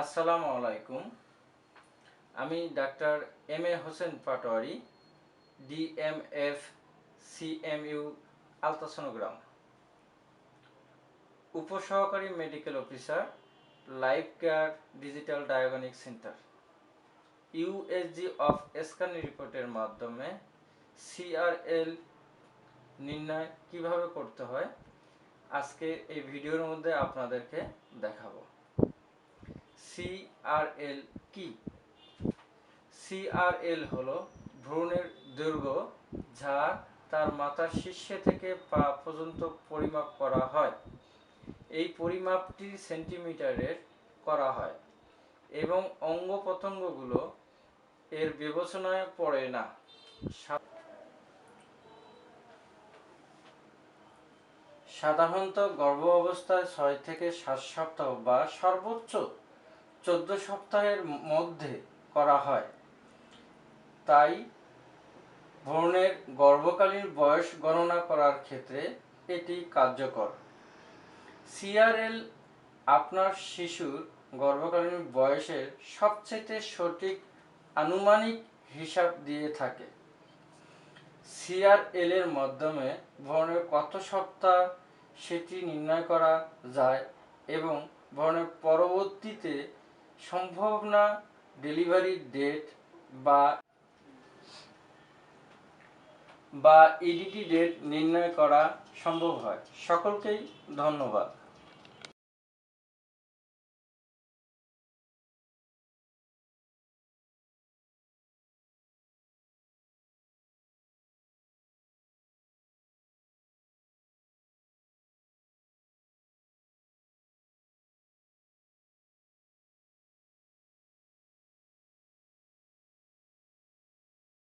আসসালামু আলাইকুম। আমি doctor M A Hossain Patwari DMF CMU ultrasonogram. উপসহকারী medical officer, life care digital diagnostic centre. USG of scan রিপোর্টের মাধ্যমে সিআরএল নির্ণয় কীভাবে করতে হয়? আজকে এই ভিডিওর মধ্যে আপনাদেরকে দেখাবো। সিআরএল কি? সিআরএল হলো ভ্রূণের দৈর্ঘ্য যা তার মাথার শীর্ষে থেকে পা পর্যন্ত পরিমাপ করা হয়। এই পরিমাপটি সেন্টিমিটারের করা হয় এবং অঙ্গ প্রত্যঙ্গগুলো এর বিবেচনায় পড়ে না। সাধারণত গর্ভ অবস্থায় ছয় থেকে সাত সপ্তাহ বা সর্বোচ্চ চোদ্দ সপ্তাহের মধ্যে করা হয়। তাই ভ্রূণের গর্ভকালীন বয়স গণনা করার ক্ষেত্রে এটি কার্যকর। সিআরএল আপনার শিশুর গর্ভকালীন বয়সের সবচেয়ে সঠিক আনুমানিক হিসাব দিয়ে থাকে। সিআরএল এর মাধ্যমে ভ্রণের কত সপ্তাহ সেটি নির্ণয় করা যায় এবং ভ্রণের পরবর্তীতে সম্ভাবনা ডেলিভারি ডেট বা বা ইডিটি ডেট নির্ণয় করা সম্ভব হয়। সকলকেই ধন্যবাদ।